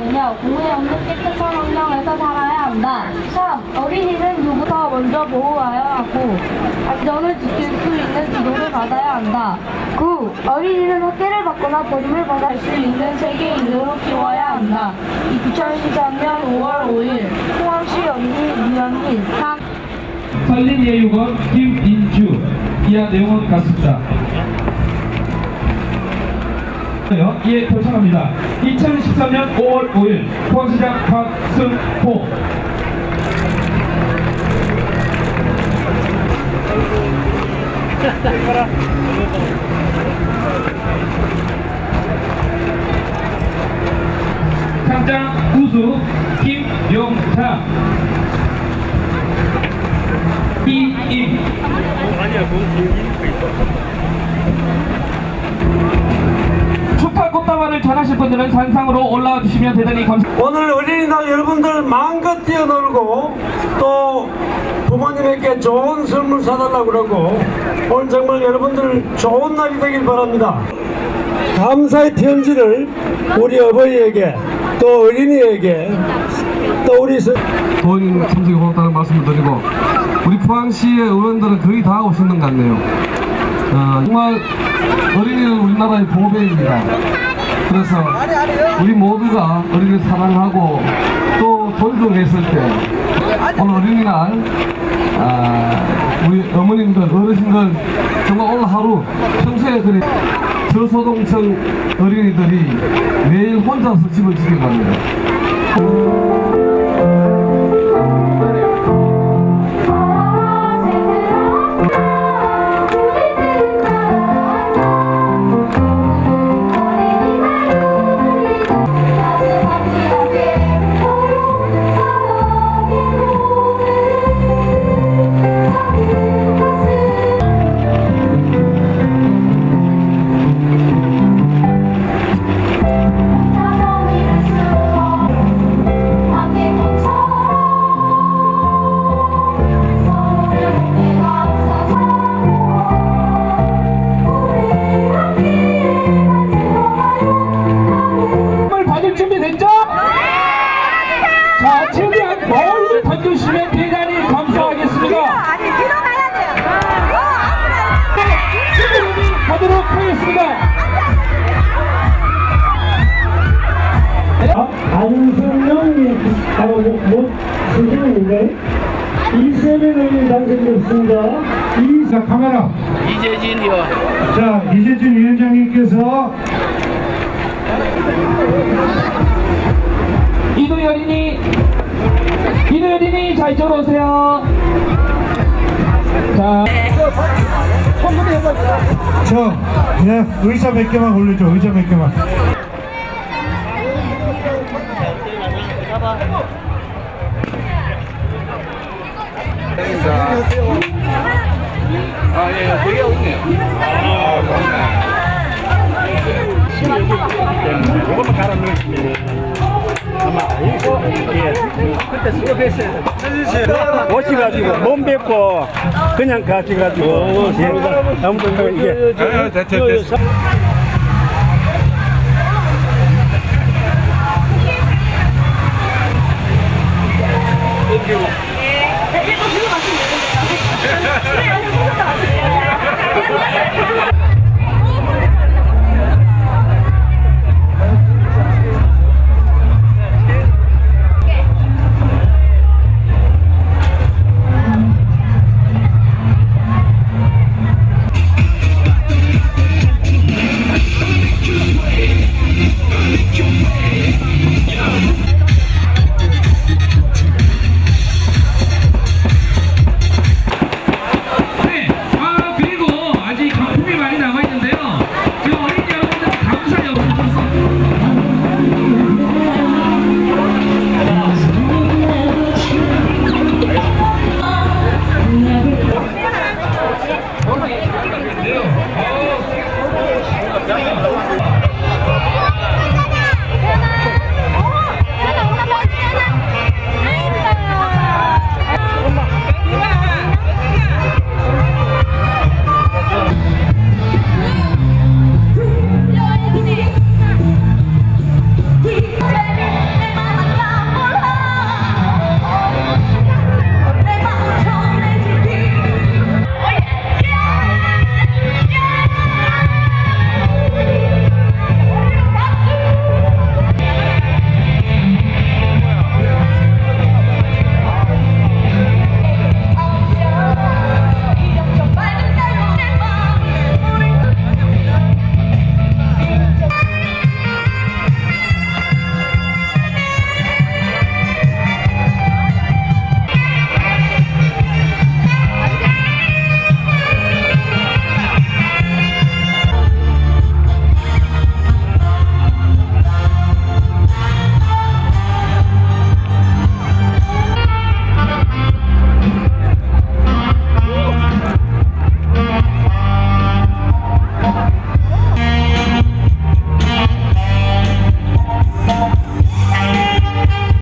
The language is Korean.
2. 공해 없는 깨끗한 환경에서 살아야 한다. 3. 어린이는 누구보다 먼저 보호하여야 하고 안전을 지킬 수 있는 지도를 받아야 한다. 9. 어린이는 학대를 받거나 버림을 받을 수 있는 세계인으로 키워야 한다. 2013년 5월 5일 포항시 연희 유현민 3. 산림예육원 김인주 이하 내용은 같습니다. 이에 결정합니다. 2013년 5월 5일 포항시장 박승호. 상장 우수 김용창 이임. 축하 꽃 다발을 전하실 분들은 산상으로 올라와 주시면 대단히 감사합니다. 오늘 어린이날 여러분들 마음껏 뛰어놀고 또 부모님에게 좋은 선물 사달라고 그러고 오늘 정말 여러분들 좋은 날이 되길 바랍니다. 감사의 편지를 우리 어버이에게 또 어린이에게 또 우리 스- 돈 참석이 고맙다는 말씀을 드리고 우리 포항시의 의원들은 거의 다 오시는 것 같네요. 어, 정말 어린이는 우리나라의 보배입니다. 그래서 우리 모두가 어린이를 사랑하고 또 존중했을 때 오늘 어린이날 아, 우리 어머님들 어르신들 정말 오늘 하루 평소에 그리 저소동층 어린이들이 매일 혼자서 집을 지키고 갑니다. 준비 됐죠? 자, 최대한 멀리 던져주시면 대단히 감사하겠습니다. 아니 뒤로 가야 돼요. 어, 앞으로. 지금 하도록 하겠습니다. 안성영이 바로 못 선생님인데 이세민이 당선됐습니다. 이자 카메라 이재진이요. 자 이재준 위원장님께서 이도열이니, 이도열이니, 자, 이쪽으로 오세요. 자, 저 예, 의자 몇 개만 올려줘 의자 몇 개만 아, 예, 예, 되게 없네요. 이것만 갈아 넣으시면 아마 여기서 예 그때 수업했어요 오셔가지고 몸 뱉고 그냥 가셔가지고 예 아무튼 이게 땡기고.